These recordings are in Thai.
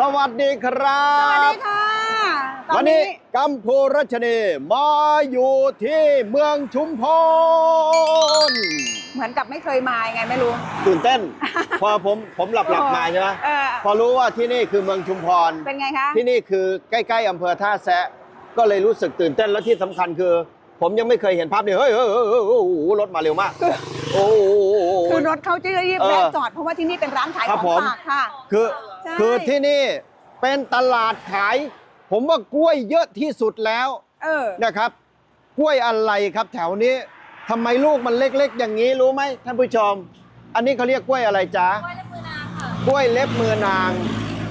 สวัสดีครัสวัสบดีค่ะตอวันนี้กัมพูรัชนีมาอยู่ที่เมืองชุมพร เหมือนกับไม่เคยมายังไงไม่รู้ตื่นเต้น พอผมผมหลับหลับมาใช่ไหมเออพอรู้ว่าที่นี่คือเมืองชุมพร เป็นไงคะที่นี่คือใกล้ๆอำเภอท่าแซะ ก็เลยรู้สึกตื่นเต้น และที่สำคัญคือ ผมยังไม่เคยเห็นภาพนี้เฮ้ยเฮ้ยเฮ้ยเฮ้ยโอ้โหรถมาเร็วมาก โอ้โห คือรถเขาจะรีบเออแวะจอดเพราะว่าที่นี่เป็นร้านขายคขรัอบงผม ฝากค่ะ คือ ใช่ คือที่นี่เป็นตลาดขาย ผมว่ากล้วยเยอะที่สุดแล้วเออ นะครับ กล้วยอะไรครับแถวนี้ทำไมลูกมันเล็กๆ อย่างนี้รู้ไหมท่านผู้ชม อันนี้เขาเรียกกล้วยอะไรจ๊ะกล้วยเล็บมือนาง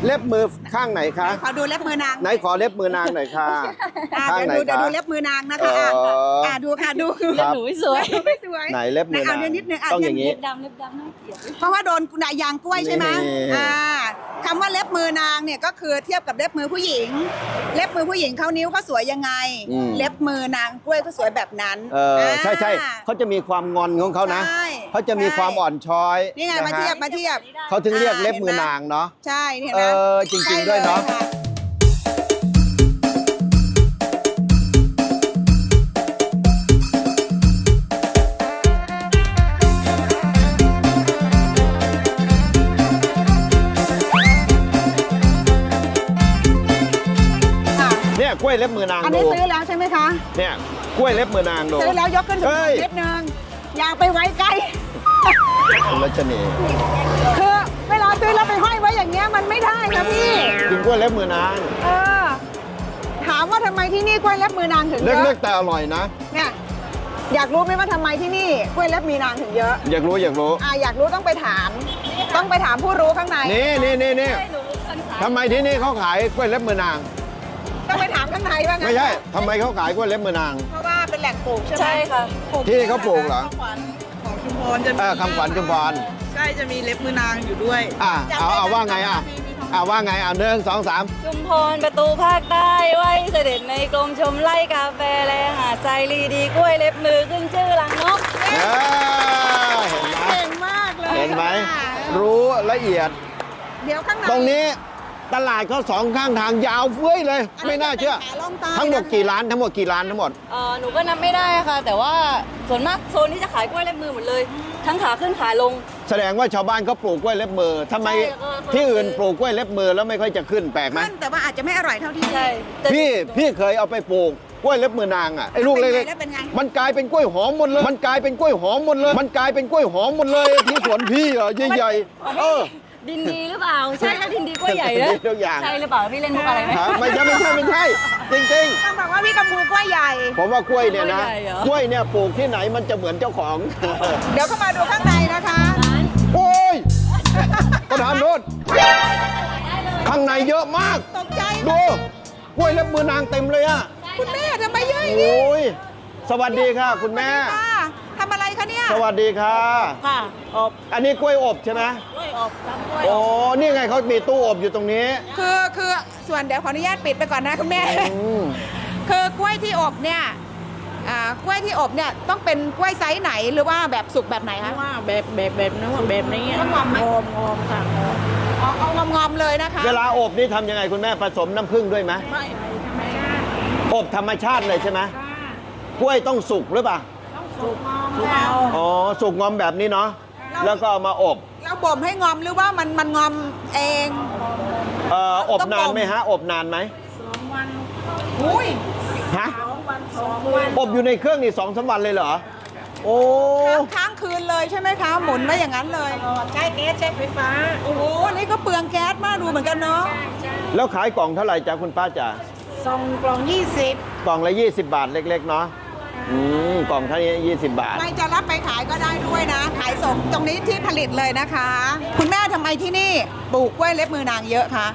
เล็บมือข้างไหนคะขอดูเล็บมือนางไหนขอเล็บมือนางหน่อยค่ะ อะข้างเดี๋ยวไหนดูเดี๋ยวคะดูเล็บมือนางนะคะอะเอออ่อะดู ค่ะดูครับหนูไม่สวย ไม่สวยไหนเล็บมือไหนเอานางเดี๋ยวนิดนึงอะต้องอย่างนี้ เล็บดำเล็บดำน่าเกลียดเพราะว่าโดนกุณายางกล้วยใช่ไหมนี่ อ่าคำว่าเล็บมือนางเนี่ยก็คือเทียบกับเล็บมือผู้หญิง เล็บมือผู้หญิงเขานิ้วเขาสวยยังไง อืม เล็บมือนางกล้วยก็สวยแบบนั้นเออใช่ใช่อ่าเขาจะมีความงอนของเขานะใช่เขาจะมีความอ่อนช้อยนี่ไงะมาฮะเทียบมาเทียบ เขาถึงเรียกอ่าเล็บมือเห็นไหมนางเนาะใช่นี่เห็นเอไหมอจริง ๆ ด้วยเนาะ ใช่ลค่ อนางอันดูนี้ซื้อแล้วใช่ไหมคะ เนี่ยกล้วยเล็บมือนางดู ซื้อแล้วยกขึ้นสูเฮ้งยนิดนึงอย่าไปไว้ใกล้ คุณรัชนีคือเวลาซื้อแล้วไปห้อยไว้อย่างเงี้ยมันไม่ได้นะพี่ กินกล้วยเล็บมือนางเออ ถามว่าทำไมที่นี่กล้วยเล็บมือนางถึงเยเล็กอะๆแต่อร่อยนะ เนี่ยอยากรู้ไหมว่าทำไมที่นี่กล้วยเล็บมีนางถึงเยอะ อยากรู้อยากรู้ อ่าอยากรู้ต้องไปถาม ต้องไปถามผู้รู้ข้างใน นี่นี่นี่นี่หนูคนขายทำไมที่นี่เขาขายกล้วยเล็บมือนางต้องไปถาม ข้างในว่างั้นไม่ใช่ทำไมเขาขายกล้วยเล็บมือนาง เพราะว่าเป็นแหล่งปลูกใช่ไหมใช่ค่ะปลูกที่นี่เขาปลูกเหรอของชุมพรจะมีเออคำขวัญชุมพรใช่จะมีเล็บมือนางอยู่ด้วยอะเอาเอาว่าไงอะอะว่าไงอะหนึ่งสองสามชุมพรประตูภาคใต้ไหวเสด็จในกรมชมไร่กาแฟและหาดทรายลีดีกล้วยเล็บมือขึ้นชื่อลังนก เออเห็นไหมเก่งมากเลยเห็นไหมค่ะรู้ละเอียด เดี๋ยวข้างในตรงนี้ ตลาดเขาสองข้างทางยาวเฟ้ยเลย ไม่น่าเชื่อขาล่องใต้ทั้งหมดนะคะกี่ร้านทั้งหมดกี่ร้านทั้งหมด เอ่อหนูก็นับไม่ได้ค่ะ แต่ว่าส่วนมากโซนที่จะขายกล้วยเล็บมือหมดเลย ทั้งขาขึ้นขาลง แสดงว่าชาวบ้านเขาปลูกกล้วยเล็บมือทำไมใช่แล้วก็เขาที่อื่นซื้อปลูกกล้วยเล็บมือแล้วไม่ค่อยจะขึ้นแปลกไหมขึ้นแต่ว่าอาจจะไม่อร่อยเท่าที่ ใช่แต่พี่พี่เคยเอาไปปลูกกล้วยเล็บมือนางอะไอ้ลูกเล็กแล้วเป็นไง ๆมันกลายเป็นกล้วยหอมหมดเลย มันกลายเป็นกล้วยหอมหมดเลย มันกลายเป็นกล้วยหอมหมดเลยที่สวนพี่อะใหญ่ๆเออ ดินดีหรือเปล่า ใช่ค่ะดินดีกล้วยใหญ่นะดินดีทุกอย่าง ใช่หรือเปล่าพี่เล่นมุกอะไรไหม ฮะไม่ใช่ไม่ใช่ไม่ใช่จริงต้องบอกว่าพี่กำพูกล้วยใหญ่ ๆ ผมว่ากล้วยเนี่ยนะกล้วยใหญ่เหรอ กล้วยเนี่ยปลูกที่ไหนมันจะเหมือนเจ้าของ เดี๋ยวเข้ามาดูข้างในนะคะโอ้ยประธานโทษข้างในเยอะมาก ตกใจดูกล้วยเล็บมือนางเต็มเลยอะคุณแม่ทำไมเยอะอย่างโอนี้้ยสวัสดีค่ะ คุณแม่ค่ะทำอะไร คะเนี่ยสวัสดีค่ะ ค่ะอบอันนี้กล้วยอบใช่ไหมกล้วยอบทำกล้วยโอ้นี่ไงเขามีตู้อบอยู่ตรงนี้คือคือส่วนเดี๋ยวขออนุญาตปิดไปก่อนนะคุณแม่ อืม คือกล้วยที่อบเนี่ยอ่ากล้วยที่อบเนี่ยต้องเป็นกล้วยไซส์ไหนหรือว่าแบบสุกแบบไหนคะว่าแบบแบบแบบนู้นแบบนี้ต้องงอมไหมงอมงอมค่ะงอมอ๋อเอางอมๆเลยนะคะ เวลาอบนี่ทำยังไงคุณแม่ผสมน้ำผึ้งด้วยไหมไม่ทำไมล่ะอบธรรมชาติเลยใช่ไหมกล้วยต้องสุกหรือเปล่าต้อง สุกงอมแล้ว อ๋อสุกงอมแบบนี้เนาะแล้วก็เอามาอบเราบ่มให้งอมหรือว่ามันมันงอมเองเอ่ออบต้องบ่มนานไหมฮะ อบนานไหมสองวันอุ้ยฮะสองวันสองวันอบอยู่ในเครื่องนี่สองสามวันเลยเหรอโอ้ค้างค้างคืนเลยใช่ไหมคะ หมุนไว้อย่างนั้นเลยใช้แก๊สใช้ไฟฟ้า โอ้โหนี่ก็เปลืองแก๊สมากดูเหมือนกันเนาะแล้วขายกล่องเท่าไหร่จ้ะคุณป้าจ๋าส่งกล่องยี่สิบกล่องละ 20 บาทเล็ก ๆ เนาะ อืมกล่องเท่านี้ 20 บาท ใครจะรับไปขายก็ได้ด้วยนะ ขายส่งตรงนี้ที่ผลิตเลยนะคะ คุณแม่ทำไมที่นี่ปลูกกล้วยเล็บมือนางเยอะคะ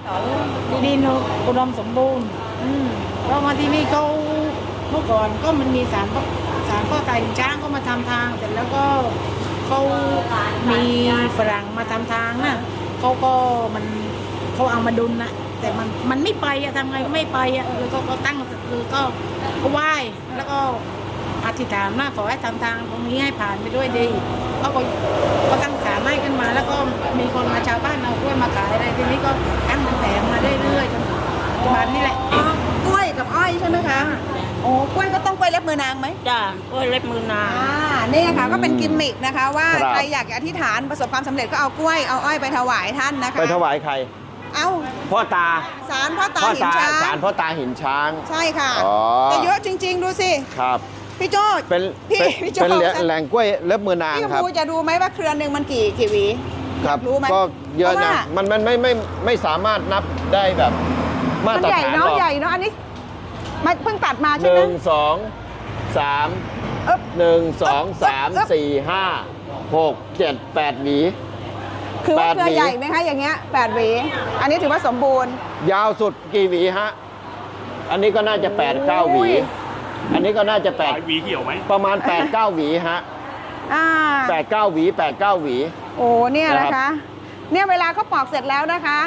ดินอุดมสมบูรณ์อืมเพราะมาที่นี่เขาเมื่อก่อนก็มันมีสารพ่อสารพ่อไตช้างก็มาทำทางเสร็จแล้วก็เขามีฝรั่งมาทำทางนะเขาก็มันเขาเอามาดุลนะแต่มันมันไม่ไปอะทำไงก็ไม่ไปอะเลยก็ก็ตั้งคือก็ก็ไหว้แล้วก็ อธิษฐานว่าขอให้ทำทางตรงนี้ให้ผ่านไปด้วยดีก็ก็ตั้งสาไม้ขึ้นมา แล้วก็มีคนมาชาวบ้านเอากล้วยมาขายอะไรทีนี้ก็ตั้งแผงมาเรื่อยๆจนปัจจุบันี่แหละกล้วยกับอ้อยใช่ไหมคะโอ้กล้วยก็ต้องกล้วยเล็บมือนางไหมจ้ากล้วยเล็บมือนางอ่าเนี่ยค่ะก็เป็นกิมมิคนะคะ ว่าคใครอยากอธิษฐานประสบความสำเร็จก็เอากล้วยเอาอ้อยไปถวายท่านนะคะไปถวายใคร เอาพ่อตา สารพ่อตาพ่หินาช้าสารพ่อตาหินช้าง ใช่ค่ะแต่เยอะจริง ๆ ดูสิ ครับ พี่โจเป็นพี่เป็นพี่โจเป็นแหล่งแหล่งกล้วยเล็บมือนางพี่ครับภูจะดูไหมว่าเครือหนึ่งมันกี่กี่หวีครับรู้ไหมก็เยอะเพราะนะว่ามันมันไม่ไม่ไม่สามารถนับได้แบบมามันตรใหญ่ฐานหรเนาะอกใหญ่เนาะอันนี้มันเพิ่งตัดมาหใช่ไหมนึ่งสองสามเอ๊บ หนึ่งสองสามอึ๊บ สี่ห้าหกเจ็ดแปดหวี คือว่าแปดเครือหวี ใหญ่ไหมคะอย่างเงี้ยแปดหวี อันนี้ถือว่าสมบูรณ์ ยาวสุดกี่หวีฮะ อันนี้ก็น่าจะ8ปดเก้าหวีอุ้ย อันนี้ก็น่าจะแปดหลายหวีเหี่ยวไหมประมาณ8ปดเก้าหวีฮะอ่าแปดเก้าหวีแปดเก้าหวี โอ้เนี่ยนะนะครัคะบเนี่ยเวลาเขาปอกเสร็จแล้วนะคะ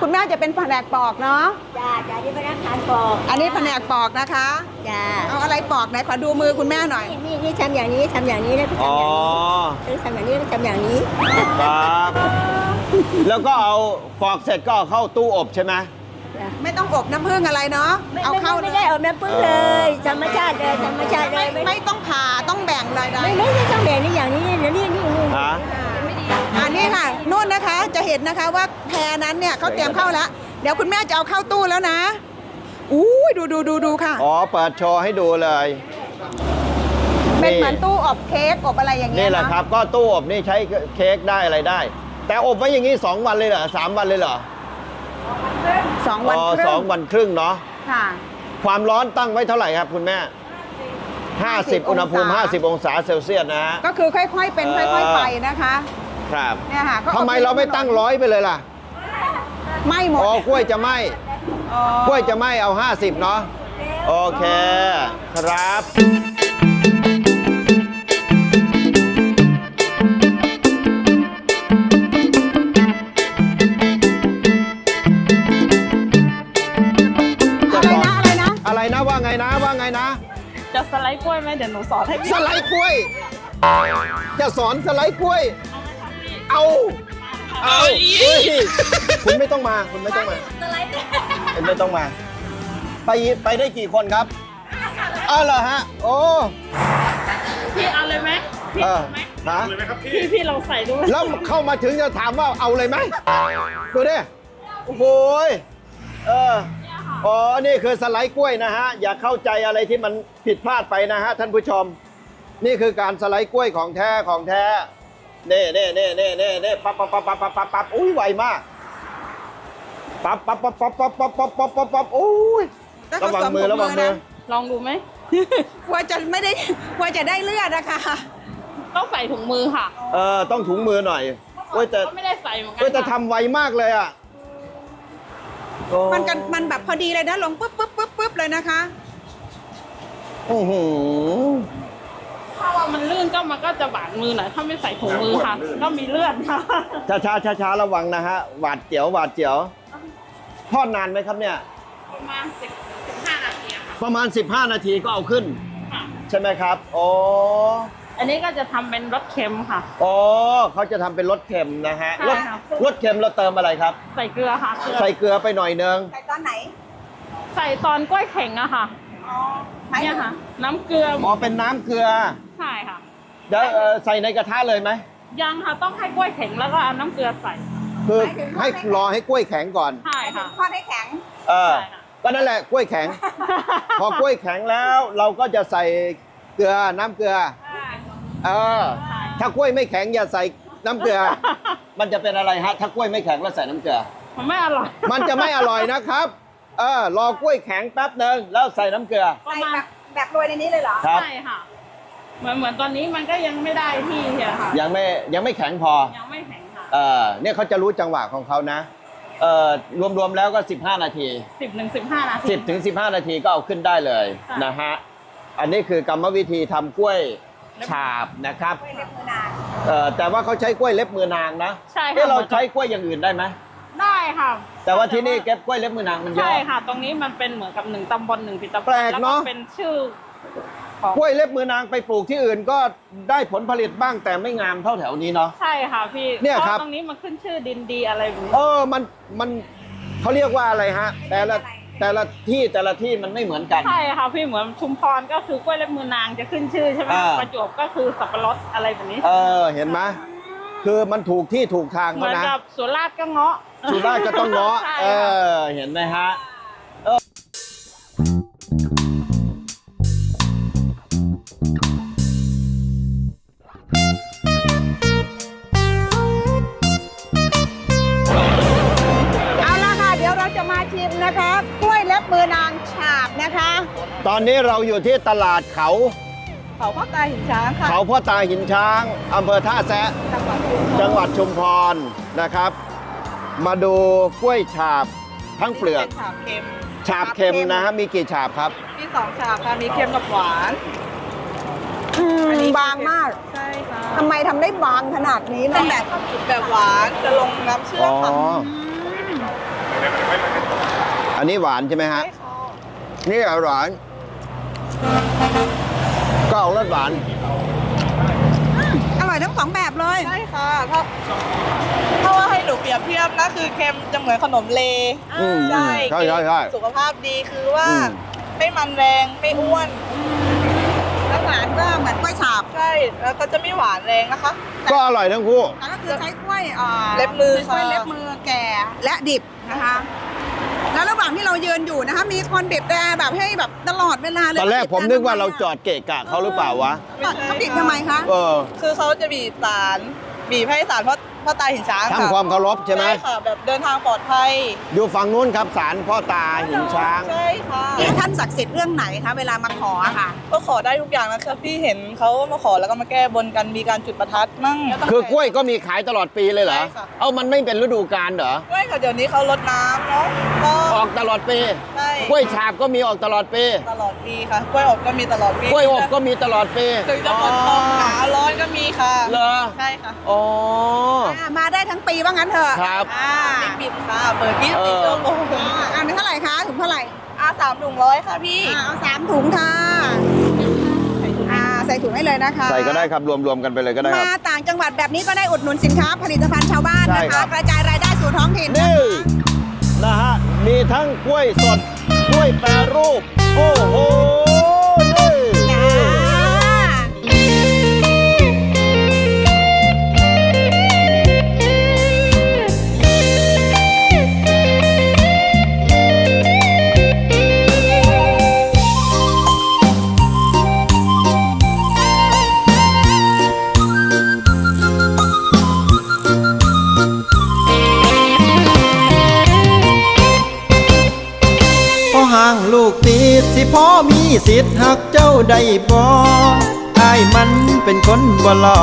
คุณแม่จะเป็นแผนกปอกเนาะจ้าจ้าที่พนักงานปอกอันนี้แผนกปอกนะคะ จ้าเอาอะไรปอกไหนขอดูมือคุณแม่หน่อย นี่นี่นี่ทำอย่างนี้ทำอย่างนี้แล้วก็อ๋อทำอย่างนี้แล้วทำอย่างนี้ ครับ แล้วก็เอาปอกเสร็จก็เอาเข้าตู้อบใช่ไหม ไม่ต้องอบน้ำผึ้งอะไรเนาะไม่เอาเข้าไม่ได้เอาน้ำพึ่งเลยธรรมชาติเลยธรรมชาติเลไม่ยไม่ไม่ต้องผ่าต้องแบ่งเลยนะไม่ไม่ไม่ต้องแบ่งนี่อย่างนี้เดี๋ยวนี่นี่นี่ฮะอันนี้ค่ะนู่นนะคะจะเห็นนะคะว่าแพรนั้นเนี่ยเขาเตรียมเข้าแล้วเดี๋ยวคุณแม่จะเอาเข้าตู้แล้วนะอู้ยดูดูดูดูค่ะ อ๋อเปิดโชว์ให้ดูเลย เป็นเหมือนตู้อบเค้กอบอะไรอย่างเงี้นี่ยแหละเนาะครับ ก็ตู้อบนี่ใช้เค้กได้อะไรได้ แต่อบไว้อย่างนี้ 2 วันเลยเหรอสามวันเลยเหรอ สองวันอ๋อครึ่สองงวันครึ่งเนาะ ค่ะ ความร้อนตั้งไว้เท่าไหร่ครับ คุณแม่ 50อุณหภูมิ50 องศาเซลเซียสนะฮะ ก็คือค่อยๆเป็นเออ ค่อยๆไปนะคะครับเนี่ยค่ะก็อบทำไมเราไม่ตั้งร้อยไปเลยล่ะไม่หมดอ๋อกล้วยจะไหมอ๋อ กล้วยจะไหมเอา 50 เนาะ โอเค ครับ จะสไลด์กล้วยไหมเดี๋ยวหนูสอนให้สไลด์กล้วย จะสอนสไลด์กล้วย เอาเอาเฮ้ยคุณไม่ต้องมา คุณไม่ต้องมาคุณไม่ต้องมา ไปไปได้กี่คนครับอ้าวเหรอฮะ โอ้พี่เอาเลยไหมเออฮะเลยไหมครับพี่พี่พี่ลองใส่ดูแล้วเข้ามาถึงจะถามว่าเอาเลยไหมดูดิโอ้โหยเออ อ๋อ นี่คือสไลด์กล้วยนะฮะ อย่าเข้าใจอะไรที่มันผิดพลาดไปนะฮะท่านผู้ชม นี่คือการสไลด์กล้วยของแท้ของแท้ เน่เน่เน่เน่เน่เน่ปั๊บปั๊บปั๊บปั๊บปั๊บปั๊บปั๊บอุ้ยไวมากปั๊บปั๊บปั๊บปั๊บปั๊บปั๊บปั๊บปั๊บปั๊บปั๊บอุ้ยระวังมือระวังมือลองดูไหมกลัวจะไม่ได้กลัวจะได้เลือดนะคะต้องใส่ถุงมือค่ะ เออต้องถุงมือหน่อยเว้ยแต่ไม่ได้ใส่เหมือนกัเว้ยแต่ค่ะทำไวมากเลยอะ มันกันมันแบบพอดีเลยนะลงปุ๊บปุ๊บปุ๊บปุ๊บเลยนะคะอื้อหือถ้าว่ามันลื่นก็มันก็จะบาดมือหน่อยถ้าไม่ใส่ถุงมือค่ะ ก็มีเลือดค่ะช้าช้าช้าช้าๆระวังนะฮะหวาดเจียวหวาดเจียวทอดนานไหมครับเนี่ย ประมาณสิบสิบห้านาทีอะค่ะประมาณ 15 นาทีก็เอาขึ้นค่ะใช่ไหมครับโอ้ อันนี้ก็จะทำเป็นรสเค็มค่ะโอ้เขาจะทำเป็นรสเค็มนะฮะใช่รสครับ รสเค็มเราเติมอะไรครับ ใส่เกลือค่ะเกลือใส่เกลือไปหน่อยนึง ใส่ตอนไหน ใส่ตอนกล้วยแข็งอะค่ะอ๋อใช้เนี่ยค่ะ น้ำเกลืออ๋อเป็นน้ำเกลือใช่ค่ะเดี๋ยวเอ่อใส่ในกระทะเลยไหม ยังค่ะต้องให้กล้วยแข็งแล้วก็เอาน้ำเกลือใส่คือให้รอให้กล้วยแข็งก่อน ใช่ค่ะ ทอดให้แข็ง เออ ใช่ค่ะ ก็นั่นแหละกล้วยแข็ง พอกล้วยแข็งแล้วเราก็จะใส่เกลือน้ำเกลือ เอ อ ถ้ากล้วยไม่แข็งอย่าใส่น้ำเกลือ มันจะเป็นอะไรฮะ ถ้ากล้วยไม่แข็งแล้วใส่น้ำเกลือ มันไม่อร่อยมันจะไม่อร่อยนะครับ เออ รอกล้วยแข็งแป๊บหนึ่งแล้วใส่น้ำเกลือ ประใส่มาณแบบแบบโรยในนี้เลยเหรอ ครับ ใช่ค่ะ เหมือนเหมือนตอนนี้มันก็ยังไม่ได้ที่อะค่ะ ยังไม่ยังไม่แข็งพอ ยังไม่แข็งค่ะเออ เนี่ยเขาจะรู้จังหวะของเขานะ เออรวมๆแล้วก็ 15 นาที สิบหนึ่งสิบห้านาที 10ถึง15 นาทีก็เอาขึ้นได้เลยค่ะ นะฮะ อันนี้คือกรรมวิธีทำกล้วย ฉาบนะครับกล้วยเล็บมือนาง เออแต่ว่าเขาใช้กล้วยเล็บมือนางนะใช่ค่ะเอ๊ะเราใช้กล้วยอย่างอื่นได้ไหมได้ค่ะแต่ว่าที่นี่เก็บกล้วยเล็บมือนางมันเยใช่อะค่ะ ตรงนี้มันเป็นเหมือนกับหนึ่งตำบลหนึ่งปิดตำบลแปลกเนอะแล้วเป็นชื่อของกล้วยเล็บมือนางไปปลูกที่อื่นก็ได้ผลผลิตบ้างแต่ไม่งามเท่าแถวนี้เนาะ ใช่ค่ะพี่เนี่ยพาะครับตรงนี้มันขึ้นชื่อดินดีอะไรแบบนี้ เออมันมันเขาเรียกว่าอะไรฮะ แต่ละเแต่ละที่แต่ละที่มันไม่เหมือนกัน ใช่ค่ะพี่เหมือนชุมพรก็คือกล้วยเล็บมือนางจะขึ้นชื่อใช่ไหมอ่า ประจวบก็คือสับปะรดอะไรแบบนี้เออเห็นไหมคือมันถูกที่ถูกทางเหเขามือนนะกับสุราษฎร์ก็เงาะสุราษฎร์ก็ต้องเงาะใช่เอค่ะอเห็นไหมฮะ ตอนนี้เราอยู่ที่ตลาดเขาเขาพ่อตาหินช้างค่ะเขาพ่อตาหินช้างอำเภอท่าแซะจังหวัดชุมพรนะครับ มาดูกล้วยฉาบทั้งเปลือกฉาบเค็มฉาบเค็มนะฮะมีกี่ฉาบครับมีสองฉาบค่ะมีเค็มกับหวานอืมบางมากใช่ค่ะทำไมทำได้บางขนาดนี้นั่นแหละแบบหวานจะลงน้ำเชื่ออ๋มอค่ะอันนี้หวานใช่ไหมฮะใช่ค่ะนี่หวาน ก็เอารสหวานอร่อยทั้งสองแบบเลย ใช่ค่ะถ้าถ้าว่าให้หนูเปรียบเทียบนะคือเค็มจะเหมือนขนมเลอืมใช่ใช่ใช่ใช่สุขภาพดีคือว่า อืม ไม่มันแรงไม่อ้วนแล้วหวานก็เหมือนกล้วยฉาบใช่แล้วก็จะไม่หวานแรงนะคะ ก็อร่อยทั้งคู่ แต่ก็คือใช้กล้วยอ่าเล็บมือใช้กล้วยค่ะเล็บมือแก่และดิบนะคะ ยืนอยู่นะคะ มีคนบีบแต่แบบให้แบบตลอดเวลาเลยตอนแรกผมนึกว่าเราจอดเกะกะเขาหรือเปล่าวะเขาบีบทำไมคะ เออ คือเขาจะบีบสารบีบให้สารพ่อ พ่อตาหินช้างทำค่ะความเคารพใช่ไหมค่ะ แบบเดินทางปลอดภัยอยู่ฝั่งนู้นครับศาลพ่อตาหินช้าง ใช่ค่ะ ท่านศักดิ์สิทธิ์เรื่องไหนคะเวลามาขออะค่ะ ก็ขอได้ทุกอย่างนะคะพี่เห็นเขามาขอแล้วก็มาแก้บนกันมีการจุดประทัดมั่ง คือกล้วยก็มีขายตลอดปีเลยเหรอ ใช่ค่ะ เอ้ามันไม่เป็นฤดูกาลเหรอ ไม่ค่ะเดี๋ยวนี้เขาลดน้ำเนาะก็ออกตลอดปีใช่ กล้วยฉาบก็มีออกตลอดปีตลอดปีค่ะกล้วยอบก็มีตลอดปีกล้วยอบก็มีตลอดปีถึงจะฝนตกหนาวร้อนก็มีค่ะเหรอใช่ค่ะอ๋ออ่ามาได้ทั้งปีว่างั้นเถอะครับอ่าไม่ปิดค่ะเปิดเอ24อชั่วโมงอ่าอันนี้เท่าไหร่คะถุงเท่าไหร่อ่าสามถุงร้อยค่ะพี่อ่าเอาสามถุงค่ะอ่าใส่ถุงให้เลยนะคะ ใส่ก็ได้ครับรวมๆกันไปเลยก็ได้ครับมาต่างจังหวัดแบบนี้ก็ได้อุดหนุนสินค้าผลิตภัณฑ์ชาวบ้านใช่นะครัคะบกระจายรายได้สู่ท้องถิ่นนี่นะฮะมีทั้งกล้วยสด กล้วยแปรรูป โอ้โห อมีสิทธิ์หักเจ้าได้บ่อายมันเป็นคนบ่หล่อ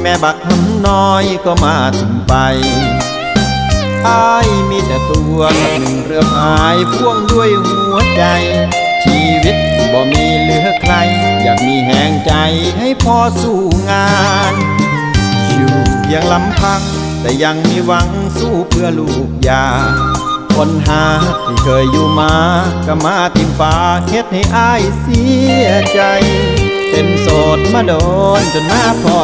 แม่บักหำน้อยก็มาถึงไปอายมีแต่ตัวกับหนึ่งเรือพายพ่วงด้วยหัวใจ ชีวิตบ่มีเหลือใคร อยากมีแห่งใจให้พอสู้งานอยู่เพียงลำพัง แต่ยังมีหวังสู้เพื่อลูกยา คนหาที่เคยอยู่มาก็มาทิมฟ้าเฮ็ดให้อายเสียใจ เป็นโสดมาโดนจนมาพอ